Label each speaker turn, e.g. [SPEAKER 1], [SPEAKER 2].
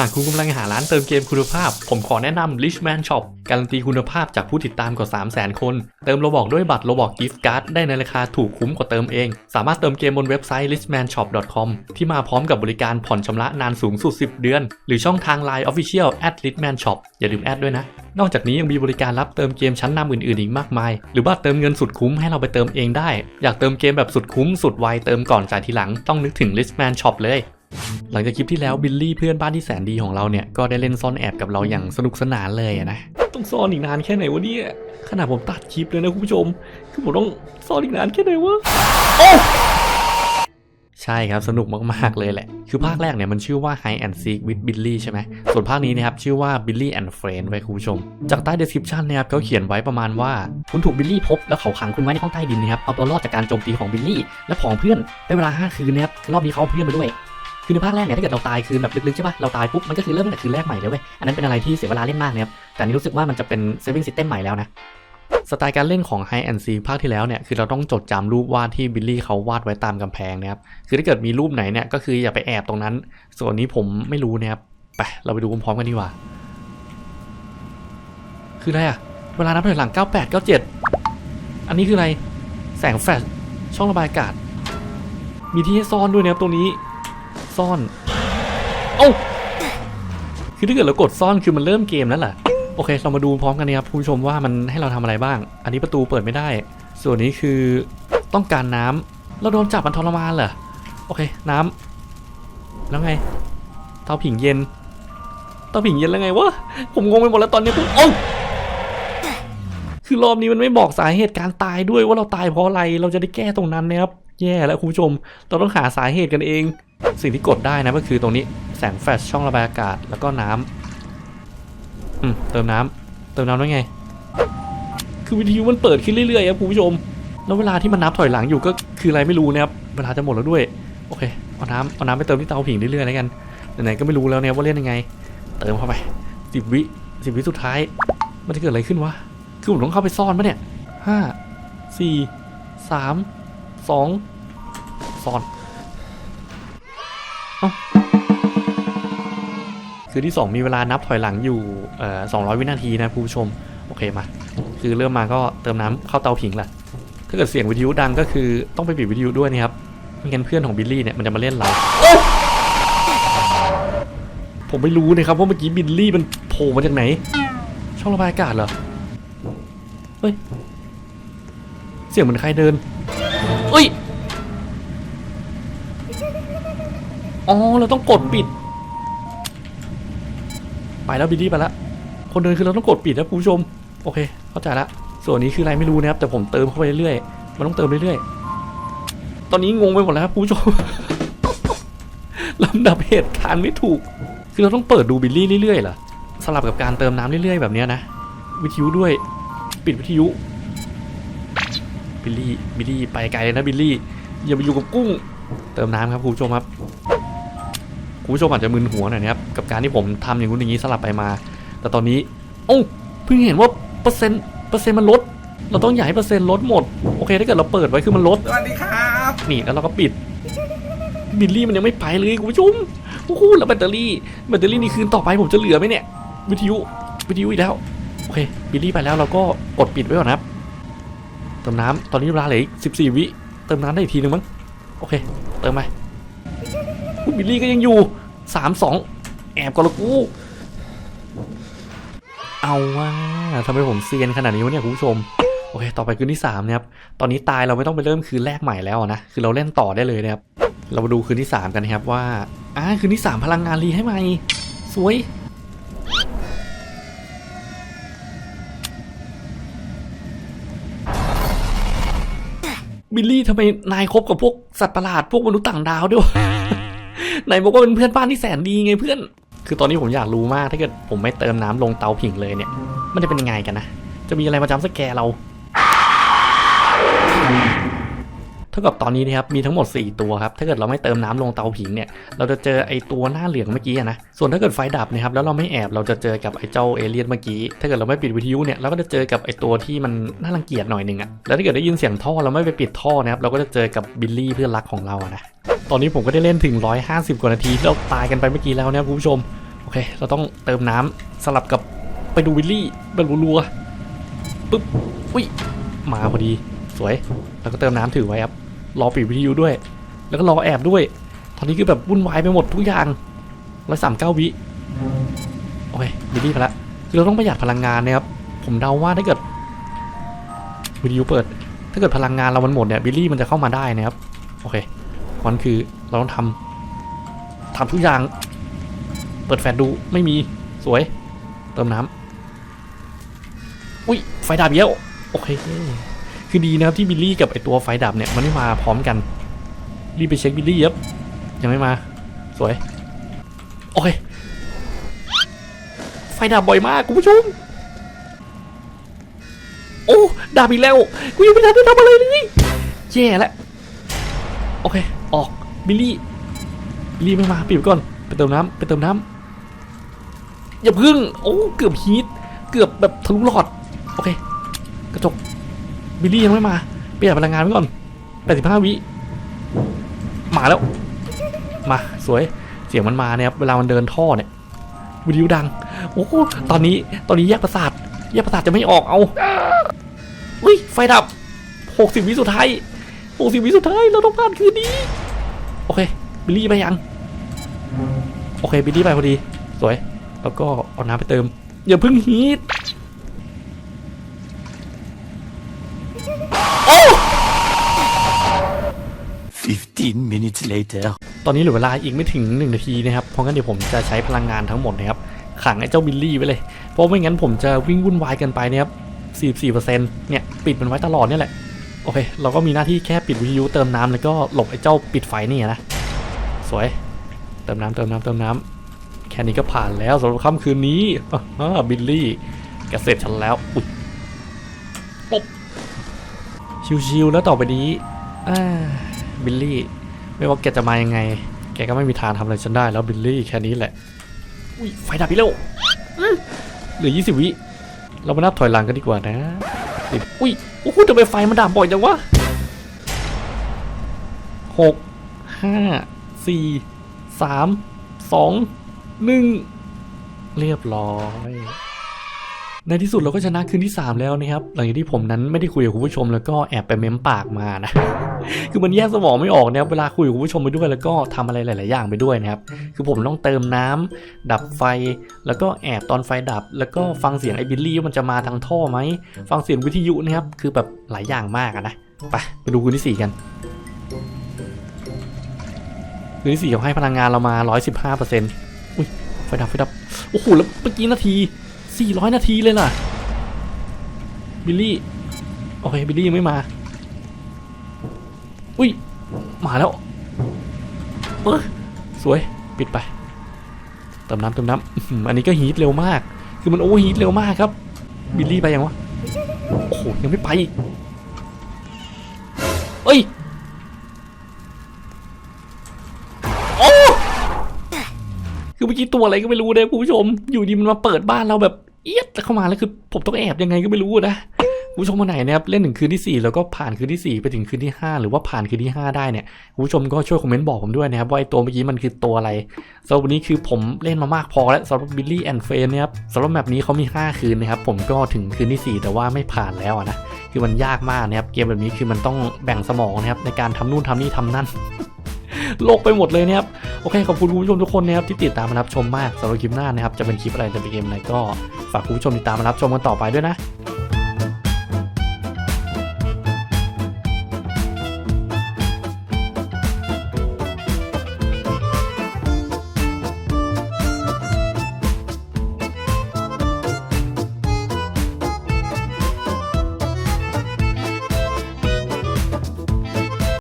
[SPEAKER 1] หากคุณกำลังหาร้านเติมเกมคุณภาพ ผมขอแนะนำ Richman Shop การันตีคุณภาพจากผู้ติดตามกว่า 300,000 คน เติมโลบอกด้วยบัตรโลบอกกิฟต์การ์ดได้ในราคาถูกคุ้มกว่าเติมเอง สามารถเติมเกมบนเว็บไซต์ richmanshop.com ที่มาพร้อมกับบริการผ่อนชำระนานสูงสุด 10 เดือน หรือช่องทาง Line Official at richman shop อย่าลืมแอดด้วยนะ นอกจากนี้ยังมีบริการรับเติมเกมชั้นนำอื่นๆ อีกมากมาย หรือว่าเติมเงินสุดคุ้มให้เราไปเติมเองได้ อยากเติมเกมแบบสุดคุ้มสุดไวเติมก่อนจ่ายทีหลังต้องนึกถึง Richman Shop เลย หลังจากคลิปที่แล้วบิลลี่เพื่อนบ้านที่แสนดีของเราเนี่ยก็ได้เล่นซ่อนแอบกับเราอย่างสนุกสนานเลยอะนะต้องซ่อนอีกนานแค่ไหนวะเนี่ยขนาดผมตัดคลิปเลยนะคุณผู้ชม คือผมต้องซ่อนอีกนานแค่ไหนวะโอ้ใช่ครับ สนุกมาก ๆ เลยแหละ คือภาคแรกเนี่ยมันชื่อว่า Hide and Seek with Billy ใช่ไหม ส่วนภาคนี้นะครับ ชื่อว่า Billy and Friend ไว้คุณผู้ชม จากใต้ description เนี่ยครับเขาเขียนไว้ประมาณว่า
[SPEAKER 2] คุณถูกบิลลี่พบ แล้วเขาขังคุณไว้ในห้องใต้ดินนะครับ เอาตัวรอดจากการโจมตีของบิลลี่ และผองเพื่อนได้เวลา 5 คืนนะครับ รอบนี้เขาเอาเพื่อนมาด้วย คือในภาคแรกเนี่ยถ้าเกิดเราตายคืนแบบลึกๆใช่ปะเราตายปุ๊บมันก็คือเริ่มตั้งแต่คืนแรกใหม่เลยเว้ยอันนั้นเป็นอะไรที่เสียเวลาเล่นมากนะครับแต่นี้รู้สึกว่ามันจะเป็น saving system ใหม่แล้วนะ
[SPEAKER 1] สไตล์การเล่นของ Hide and See ภาคที่แล้วเนี่ยคือเราต้องจดจำรูปวาดที่บิลลี่เขาวาดไว้ตามกำแพงนะครับคือถ้าเกิดมีรูปไหนเนี่ยก็คืออย่าไปแอบตรงนั้น ส่วนนี้ผมไม่รู้นะครับไปเราไปดูพร้อมกันดีกว่า คืออะไรอะเวลานับถอยหลัง 98 97 อันนี้คืออะไร แสงแฟลชช่องระบายอากาศ มีที่ให้ซ่อนด้วยนะครับตรงนี้ ซ่อน เอ้าคือถ้าเกิดเรากดซ่อนคือมันเริ่มเกมแล้วแหละโอเค เรามาดูพร้อมกันนะครับคุณผู้ชมว่ามันให้เราทำอะไรบ้าง อันนี้ประตูเปิดไม่ได้ ส่วนนี้คือต้องการน้ำเราโดนจับมันทรมานเหรอ โอเค น้ำแล้วไง เตาผิงเย็น เตาผิงเย็นแล้วไงวะ ผมงงไปหมดแล้วตอนนี้ผมโอ้คือรอบนี้มันไม่บอกสาเหตุการตายด้วยว่าเราตายเพราะอะไร เราจะได้แก้ตรงนั้นนะครับ แย่แล้วคุณผู้ชมเราต้องหาสาเหตุกันเอง สิ่งที่กดได้นะก็คือตรงนี้แสงแฟลชช่องระบายอากาศแล้วก็น้ำอืมเติมน้ำเติมน้ำได้ไง คือวิทยุมันเปิดขึ้นเรื่อยๆครับคุณผู้ชม แล้วเวลาที่มันนับถอยหลังอยู่ก็คืออะไรไม่รู้นะครับเวลาจะหมดแล้วด้วยโอเคเอาน้ำเอาน้ำไปเติมที่เตาผิงเรื่อยๆแล้วกันไหนๆก็ไม่รู้แล้วเนี่ยว่าเล่นยังไง เติมเข้าไปสิบวิสิบวิสุดท้าย มันจะเกิดอะไรขึ้นวะคือผมต้องเข้าไปซ่อนปะเนี่ยห้าสี่สาม สองซ่อนคือที่ 2 มีเวลานับถอยหลังอยู่เอ่อ200วินาทีนะผู้ชม โอเคมา คือเริ่มมาก็เติมน้ำเข้าเตาผิงแหละถ้าเกิดเสียงวิทยุดังก็คือต้องไปปิดวิทยุด้วยนะครับไม่งั้นเพื่อนของบิลลี่เนี่ยมันจะมาเล่นเรา ผมไม่รู้นะครับว่าเมื่อกี้บิลลี่มันโผล่มาจากไหน ช่องระบายอากาศเหรอ เฮ้ย เสียงเหมือนใครเดิน อ้ยอ๋อเราต้องกดปิด ไปแล้วบิลลี่ไปแล้วคนเดินคือเราต้องกดปิดนะคุณผู้ชม โอเค เข้าใจละส่วนนี้คืออะไรไม่รู้นะครับ แต่ผมเติมเข้าไปเรื่อยๆมันต้องเติมเรื่อยๆ ตอนนี้งงไปหมดแล้วครับคุณผู้ชมลำดับเหตุการณ์ไม่ถูก คือเราต้องเปิดดูบิลลี่เรื่อยๆเหรอสลับกับการเติมน้ำเรื่อยๆ แบบนี้นะ วิทยุด้วย ปิดวิทยุ บิลลี่บิลลี่ไปไกลเลยนะบิลลี่อย่าไปอยู่กับกุ้ง เติมน้ำครับคุณผู้ชมครับคุณผู้ชมอาจจะมึนหัวหน่อยนะครับกับการที่ผมทำอย่างนู้นอย่างนี้สลับไปมา แต่ตอนนี้โอ้าเพิ่งเห็นว่าเปอร์เซ็นต์เปอร์เซ็นต์มันลด เราต้องอย่าให้เปอร์เซ็นต์ลดหมดโอเคถ้าเกิดเราเปิดไว้คือมันลด
[SPEAKER 3] สวัสดีครับ
[SPEAKER 1] นี่แล้วเราก็ปิดบิลลี่มันยังไม่ไปเลยคุณผู้ชมโอ้โหแล้วแบตเตอรี่แบตเตอรี่นี่คืนต่อไปผมจะเหลือไหมเนี่ยวิทยุวิทยุอีกแล้วโอเคบิลลี่ไปแล้วเราก็กดปิดไว้ก่อนนะครับ เติมน้ำตอนนี้เวลาเหลืออีกสิบสี่วิ เติมน้ำได้อีกทีหนึ่งมั้ง โอเค เติมไปบิลลี่ก็ยังอยู่สามสองแอบก่อละกู เอาว่าทำไมผมเซียนขนาดนี้วะเนี่ยคุณผู้ชม โอเค ต่อไปคืนที่3นะครับ ตอนนี้ตายเราไม่ต้องไปเริ่มคืนแรกใหม่แล้วนะ คือเราเล่นต่อได้เลยนะครับ เรามาดูคืนที่ 3 กันนะครับว่า อ่า คืนที่ 3 พลังงานรีให้ใหม่ สวย บิลลี่ทำไมนายคบกับพวกสัตว์ประหลาดพวกมนุษย์ต่างดาวด้วยวะนายบอกว่าเป็นเพื่อนบ้านที่แสนดีไงเพื่อน คือตอนนี้ผมอยากรู้มากถ้าเกิดผมไม่เติมน้ำลงเตาผิงเลยเนี่ย มันจะเป็นยังไงกันนะ จะมีอะไรมาจำสแกร์เรา เท่ากับตอนนี้นะครับมีทั้งหมด 4 ตัวครับถ้าเกิดเราไม่เติมน้ำลงเตาผิงเนี่ยเราจะเจอไอตัวหน้าเหลืองเมื่อกี้นะส่วนถ้าเกิดไฟดับนะครับแล้วเราไม่แอบเราจะเจอกับไอเจ้าเอเลี่ยนเมื่อกี้ถ้าเกิดเราไม่ปิดวิทยุเนี่ยเราก็จะเจอกับไอตัวที่มันน่ารังเกียจหน่อยหนึ่งอะแล้วถ้าเกิดได้ยินเสียงท่อเราไม่ไปปิดท่อนะครับเราก็จะเจอกับบิลลี่เพื่อนรักของเราอะนะตอนนี้ผมก็ได้เล่นถึง 150 กว่านาทีเราตายกันไปเมื่อกี้แล้วนะครับคุณผู้ชมโอเค เราต้องเติมน้ำสลับกับไปดูวิลลี่แบบรัวๆปึ๊บอุ้ยมาพอดี สวย แล้วก็เติมน้ำถือไว้ครับ รอปิดวิทยุด้วย แล้วก็รอแอบด้วย ตอนนี้คือแบบวุ่นวายไปหมดทุกอย่างร้อยสามเก้าวิ โอเควิลลี่ไปละ คือเราต้องประหยัดพลังงานนะครับ ผมเดาว่าถ้าเกิดวิดีโอเปิด ถ้าเกิดพลังงานเรามันหมดเนี่ยบิลลี่มันจะเข้ามาได้นะครับ โอเคมันคือเราต้องทำทำทุกอย่าง เปิดแฟลชดูไม่มีสวย เติมน้ำอุ้ยไฟดับเยอะโอเค คือดีนะครับที่บิลลี่กับไอตัวไฟดับเนี่ยมันไม่มาพร้อมกัน รีบไปเช็คบิลลี่ยับยังไม่มา สวย โอเค ไฟดับบ่อยมากคุณผู้ชม โอ้ดับอีกแล้ว กูยังไม่ทันได้ทำอะไรเลยแย่แล้ว โอเค ออกบิลลี่ บิลลี่ไม่มาปิดก่อน ไปเติมน้ำไปเติมน้ำอย่าพึ่ง โอ้ เกือบฮีท เกือบแบบทะลุหลอด โอเค กระจก บิลลี่ยังไม่มาประหยัดพลังงานไว้ก่อน85วิมาแล้ว มาสวยเสียงมันมาเนี่ยครับเวลามันเดินท่อเนี่ยวิดีโอดังโอ้โหตอนนี้ตอนนี้แยกประสาทแยกประสาทจะไม่ออกเอาอุ้ยไฟดับ 60 วิสุดท้าย 60 วิสุดท้ายเราต้องผ่านคืนนี้โอเคบิลลี่ไปยังโอเคบิลลี่ไปพอดี สวย แล้วก็เอาน้ำไปเติม อย่าเพิ่งฮีท
[SPEAKER 3] 15 minutes later.
[SPEAKER 1] ตอนนี้เหลือเวลาอีกไม่ถึง 1 นาทีนะครับ เพราะงั้นเดี๋ยวผมจะใช้พลังงานทั้งหมดนะครับ ขังไอ้เจ้าบิลลี่ไว้เลย เพราะไม่งั้นผมจะวิ่งวุ่นวายกินไปนะครับ 44%เนี่ย ปิดมันไว้ตลอดเนี่ยแหละ โอเค เราก็มีหน้าที่แค่ปิดวิทยุเติมน้ำแล้วก็หลบไอ้เจ้าปิดไฟนี่นะ สวย เติมน้ำเติมน้ำเติมน้ำแค่นี้ก็ผ่านแล้วสำหรับค่ำคืนนี้บิลลี่แกเสร็จฉันแล้ว อุ๊ยปุ๊บชิวๆแล้วต่อไปนี้อ่า บิลลี่ ไม่ว่าแกจะมายังไง แกก็ไม่มีทางทำอะไรฉันได้แล้วบิลลี่แค่นี้แหละ อุ้ยไฟดับอีกแล้วอื้อเหลือ 20 วิ เรามานับถอยหลังกันดีกว่านะสิบอุ้ยโอ้โหทำไมไฟมันดับบ่อยจังวะหกห้าสี่สามสองหนึ่งเรียบร้อย ในที่สุดเราก็ชนะคืนที่ 3 แล้วนะครับหลังจากที่ผมนั้นไม่ได้คุยกับคุณผู้ชมแล้วก็แอบไปเม้มปากมานะ คือมันแยกสมองไม่ออกนะครับเวลาคุยกับคุณผู้ชมไปด้วยแล้วก็ทำอะไรหลาย ๆ อย่างไปด้วยนะครับ คือผมต้องเติมน้ำดับไฟ แล้วก็แอบตอนไฟดับ แล้วก็ฟังเสียงไอ้บิลลี่ว่ามันจะมาทางท่อไหมฟังเสียงวิทยุนะครับคือแบบหลายอย่างมากนะไปไปดูคืนที่สี่กันคืนที่สี่เขาให้พลังงานเรามา 115%อุ้ยไฟดับไฟดับโอ้โหแล้วเมื่อกี้นาที 400 นาทีเลยล่ะ บิลลี่ โอเค บิลลี่ยังไม่มา อุ้ย มาแล้ว เออสวย ปิดไป เติมน้ำเติมน้ำอันนี้ก็ฮีทเร็วมาก คือมันโอเวอร์ฮีทเร็วมากครับ บิลลี่ไปยังวะ โอ้โห ยังไม่ไปอีกเอ้ยโอ้คือเมื่อกี้ตัวอะไรก็ไม่รู้เลยคุณผู้ชม อยู่ดีมันมาเปิดบ้านเราแบบ เอียดเข้ามาแล้วคือผมต้องแอบยังไงก็ไม่รู้นะคุณผู้ชมคนไหนนะครับเล่นถึงคืนที่ 4 แล้วก็ผ่านคืนที่ 4 ไปถึงคืนที่ 5 หรือว่าผ่านคืนที่ 5 ได้เนี่ยคุณผู้ชมก็ช่วยคอมเมนต์บอกผมด้วยนะครับว่าไอตัวเมื่อกี้มันคือตัวอะไรสำหรับวันนี้คือผมเล่นมามากพอแล้วสำหรับบิลลี่แอนด์เฟนนะครับสำหรับแบบนี้เขามี 5 คืนนะครับผมก็ถึงคืนที่ 4 แต่ว่าไม่ผ่านแล้วนะคือมันยากมากนะครับเกมแบบนี้คือมันต้องแบ่งสมองนะครับในการทำนู่นทำนี่ทำนั่น โลกไปหมดเลยนะครับ โอเค ขอบคุณคุณผู้ชมทุกคนนะครับที่ติดตามมารับชมมากสำหรับคลิปหน้านะครับ จะเป็นคลิปอะไรจะเป็นเกมอะไรก็ฝากคุณผู้ชมติดตามมารับชมกันต่อไปด้วยนะ